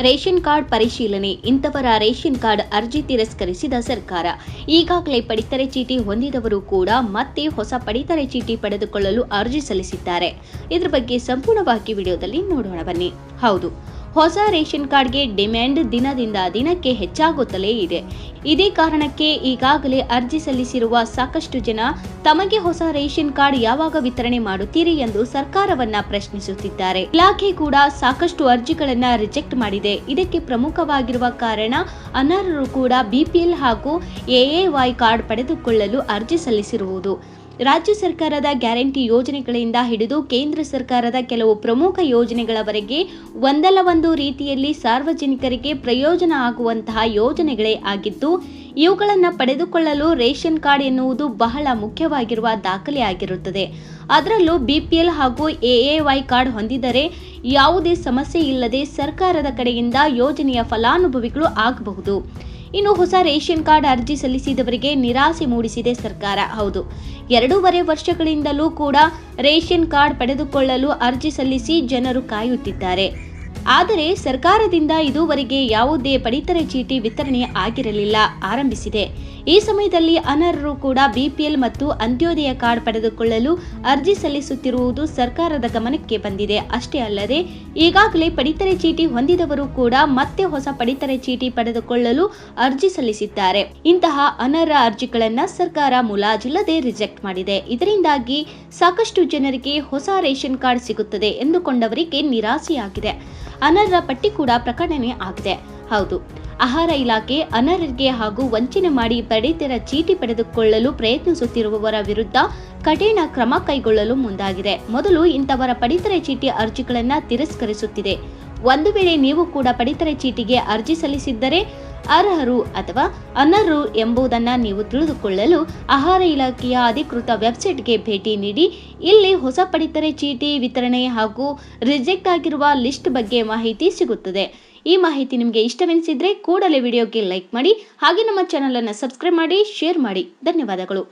Ration card ಪರಿಶೀಲನೆ. ಇಂಥವರ ration card ಅರ್ಜಿ ತಿರಸ್ಕರಿಸಿದ ಸರ್ಕಾರ. ಈಗಾಗಲೇ ಪಡಿತರ ಚೀಟಿ ಹೊಂದಿದವರು ಕೂಡ ಮತ್ತೆ ಹೊಸ ಪಡಿತರ ಚೀಟಿ ಪಡೆದುಕೊಳ್ಳಲು ಅರ್ಜಿ ಸಲ್ಲಿಸಿದ್ದಾರೆ. ಇದರ ಬಗ್ಗೆ ಸಂಪೂರ್ಣವಾಗಿ ವಿಡಿಯೋದಲ್ಲಿ ನೋಡೋಣ ಬನ್ನಿ. ಹೌದು. ಹೊಸ ರೇಷನ್ ಕಾರ್ಡ್ಗೆ ಡಿಮ್ಯಾಂಡ್ ದಿನದಿಂದ ದಿನಕ್ಕೆ ಹೆಚ್ಚಾಗುತ್ತಲೇ ಇದೆ. ಇದೇ ಕಾರಣಕ್ಕೆ ಈಗಾಗಲೇ ಅರ್ಜಿ ಸಲ್ಲಿಸಿರುವ ಸಾಕಷ್ಟು ಜನ ತಮಗೆ ಹೊಸ ರೇಷನ್ ಕಾರ್ಡ್ ಯಾವಾಗ ವಿತರಣೆ ಮಾಡುತ್ತೀರಿ ಎಂದು ಸರ್ಕಾರವನ್ನ ಪ್ರಶ್ನಿಸುತ್ತಿದ್ದಾರೆ. ಇಲಾಖೆ ಕೂಡ ಸಾಕಷ್ಟು ಅರ್ಜಿಗಳನ್ನ ರಿಜೆಕ್ಟ್ ಮಾಡಿದೆ. ಇದಕ್ಕೆ ಪ್ರಮುಖವಾಗಿರುವ ಕಾರಣ ಅನರ್ಹರು ಕೂಡ ಬಿಪಿಎಲ್ ಹಾಗೂ ಎಎವೈ ಕಾರ್ಡ್ ಪಡೆದುಕೊಳ್ಳಲು ಅರ್ಜಿ ಸಲ್ಲಿಸಿರುವುದು. ರಾಜ್ಯ ಸರ್ಕಾರದ ಗ್ಯಾರಂಟಿ ಯೋಜನೆಗಳಿಂದ ಹಿಡಿದು ಕೇಂದ್ರ ಸರ್ಕಾರದ ಕೆಲವು ಪ್ರಮುಖ ಯೋಜನೆಗಳವರೆಗೆ ಒಂದಲ್ಲ ಒಂದು ರೀತಿಯಲ್ಲಿ ಸಾರ್ವಜನಿಕರಿಗೆ ಪ್ರಯೋಜನ ಆಗುವಂತಹ ಯೋಜನೆಗಳೇ ಆಗಿದ್ದು, ಇವುಗಳನ್ನು ಪಡೆದುಕೊಳ್ಳಲು ರೇಷನ್ ಕಾರ್ಡ್ ಎನ್ನುವುದು ಬಹಳ ಮುಖ್ಯವಾಗಿರುವ ದಾಖಲೆ ಆಗಿರುತ್ತದೆ. ಅದರಲ್ಲೂ ಬಿಪಿಎಲ್ ಹಾಗೂ ಎಎವೈ ಕಾರ್ಡ್ ಹೊಂದಿದರೆ ಯಾವುದೇ ಸಮಸ್ಯೆ ಇಲ್ಲದೆ ಸರ್ಕಾರದ ಕಡೆಯಿಂದ ಯೋಜನೆಯ ಫಲಾನುಭವಿಗಳು ಆಗಬಹುದು. ಇನ್ನು ಹೊಸ ರೇಷನ್ ಕಾರ್ಡ್ ಅರ್ಜಿ ಸಲ್ಲಿಸಿದವರಿಗೆ ನಿರಾಸೆ ಮೂಡಿಸಿದೆ ಸರ್ಕಾರ. ಹೌದು. ಎರಡೂವರೆ ವರ್ಷಗಳಿಂದಲೂ ಕೂಡ ರೇಷನ್ ಕಾರ್ಡ್ ಪಡೆದುಕೊಳ್ಳಲು ಅರ್ಜಿ ಸಲ್ಲಿಸಿ ಜನರು ಕಾಯುತ್ತಿದ್ದಾರೆ. ಆದರೆ ಸರ್ಕಾರದಿಂದ ಇದುವರೆಗೆ ಯಾವುದೇ ಪಡಿತರ ಚೀಟಿ ವಿತರಣೆ ಆಗಿರಲಿಲ್ಲ, ಆರಂಭಿಸಿದೆ. ಈ ಸಮಯದಲ್ಲಿ ಅನರ್ಹರು ಕೂಡ ಬಿಪಿಎಲ್ ಮತ್ತು ಅಂತ್ಯೋದಯ ಕಾರ್ಡ್ ಪಡೆದುಕೊಳ್ಳಲು ಅರ್ಜಿ ಸಲ್ಲಿಸುತ್ತಿರುವುದು ಸರ್ಕಾರದ ಗಮನಕ್ಕೆ ಬಂದಿದೆ. ಅಷ್ಟೇ ಅಲ್ಲದೆ, ಈಗಾಗಲೇ ಪಡಿತರ ಚೀಟಿ ಹೊಂದಿದವರು ಕೂಡ ಮತ್ತೆ ಹೊಸ ಪಡಿತರ ಚೀಟಿ ಪಡೆದುಕೊಳ್ಳಲು ಅರ್ಜಿ ಸಲ್ಲಿಸಿದ್ದಾರೆ. ಇಂತಹ ಅನರ್ಹ ಅರ್ಜಿಗಳನ್ನು ಸರ್ಕಾರ ಮುಲಾಜಿಲ್ಲದೆ ರಿಜೆಕ್ಟ್ ಮಾಡಿದೆ. ಇದರಿಂದಾಗಿ ಸಾಕಷ್ಟು ಜನರಿಗೆ ಹೊಸ ರೇಷನ್ ಕಾರ್ಡ್ ಸಿಗುತ್ತದೆ ಎಂದುಕೊಂಡವರಿಗೆ ನಿರಾಸೆಯಾಗಿದೆ. ಅನರ್ಹ ಪಟ್ಟಿ ಕೂಡ ಪ್ರಕಟಣೆ ಆಗಿದೆ. ಹೌದು, ಆಹಾರ ಇಲಾಖೆ ಅನರ್ಹರಿಗೆ ಹಾಗೂ ವಂಚನೆ ಮಾಡಿ ಪಡಿತರ ಚೀಟಿ ಪಡೆದುಕೊಳ್ಳಲು ಪ್ರಯತ್ನಿಸುತ್ತಿರುವವರ ವಿರುದ್ಧ ಕಠಿಣ ಕ್ರಮ ಕೈಗೊಳ್ಳಲು ಮುಂದಾಗಿದೆ. ಮೊದಲು ಇಂಥವರ ಪಡಿತರ ಚೀಟಿ ಅರ್ಜಿಗಳನ್ನು ತಿರಸ್ಕರಿಸುತ್ತಿದೆ. ಒಂದು ವೇಳೆ ನೀವು ಕೂಡ ಪಡಿತರ ಚೀಟಿಗೆ ಅರ್ಜಿ ಸಲ್ಲಿಸಿದ್ದರೆ ಅರ್ಹರು ಅಥವಾ ಅನರ್ಹರು ಎಂಬುದನ್ನು ನೀವು ತಿಳಿದುಕೊಳ್ಳಲು ಆಹಾರ ಇಲಾಖೆಯ ಅಧಿಕೃತ ವೆಬ್ಸೈಟ್ಗೆ ಭೇಟಿ ನೀಡಿ, ಇಲ್ಲಿ ಹೊಸ ಪಡಿತರ ಚೀಟಿ ವಿತರಣೆ ಹಾಗೂ ರಿಜೆಕ್ಟ್ ಆಗಿರುವ ಲಿಸ್ಟ್ ಬಗ್ಗೆ ಮಾಹಿತಿ ಸಿಗುತ್ತದೆ. ಈ ಮಾಹಿತಿ ನಿಮಗೆ ಇಷ್ಟವೆನಿಸಿದರೆ ಕೂಡಲೇ ವಿಡಿಯೋಗೆ ಲೈಕ್ ಮಾಡಿ, ಹಾಗೆ ನಮ್ಮ ಚಾನಲನ್ನು ಸಬ್ಸ್ಕ್ರೈಬ್ ಮಾಡಿ, ಶೇರ್ ಮಾಡಿ. ಧನ್ಯವಾದಗಳು.